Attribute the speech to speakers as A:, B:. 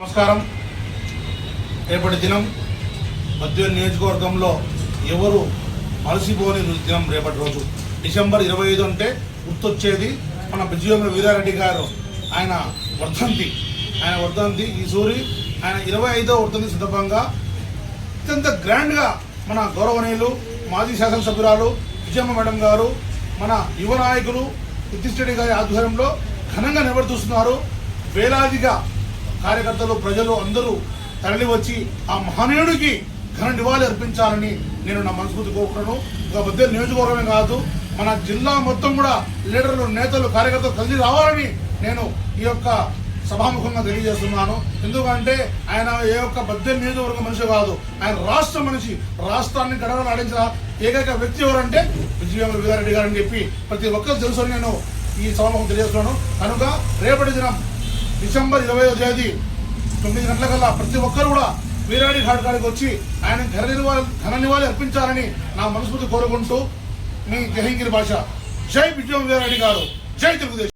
A: నమస్కారం. రేపటి దినం మధ్య నియోజకవర్గంలో ఎవరు మలసిపోని దినం రేపటి రోజు. డిసెంబర్ ఇరవై ఐదు అంటే గుర్తొచ్చేది మన బిజీఎంల వీరారెడ్డి గారు. ఆయన వర్ధంతి. ఆయన వర్ధంతి ఈ సూరి. ఆయన ఇరవై ఐదో వర్ధంతి సందర్భంగా అత్యంత గ్రాండ్గా మన గౌరవనీయులు మాజీ శాసనసభ్యురాలు విజయమ్మ మేడం గారు మన యువ నాయకులు నితిష్ రెడ్డి గారి ఆధ్వర్యంలో ఘనంగా నిర్వర్తిస్తున్నారు వేలాదిగా కార్యకర్తలు ప్రజలు అందరూ తరలి వచ్చి ఆ మహనీయుడికి ఘన నివాళి అర్పించాలని నేను నా మనస్ఫూర్తి కోరుకున్నాను ఇక మధ్య నియోజకవర్గమే కాదు మన జిల్లా మొత్తం కూడా లీడర్లు నేతలు కార్యకర్తలు కలిసి రావాలని నేను ఈ యొక్క సభాముఖంగా తెలియజేస్తున్నాను. ఎందుకంటే ఆయన ఏ ఒక్క బద్దె నియోజకవర్గం మనిషి కాదు ఆయన రాష్ట్ర మనిషి. రాష్ట్రాన్ని గడవలు ఆడించిన ఏకైక వ్యక్తి ఎవరంటే విజయవేమ వీరారెడ్డి గారు అని చెప్పి ప్రతి ఒక్కరు తెలుసు నేను ఈ సభాముఖం తెలియజేస్తున్నాను. కనుక రేపటి దినం డిసెంబర్ ఇరవై తేదీ తొమ్మిది గంటలకల్లా ప్రతి ఒక్కరు కూడా వీరాడి ఘాట్ కాడికి వచ్చి ఆయన ఘన నివాళి ఘన నివాళి అర్పించాలని నా మనస్ఫూర్తి కోరుకుంటూ మీ జహంగిరి భాష జై విజయం వీరాడి గారు. జై తెలుగుదేశం.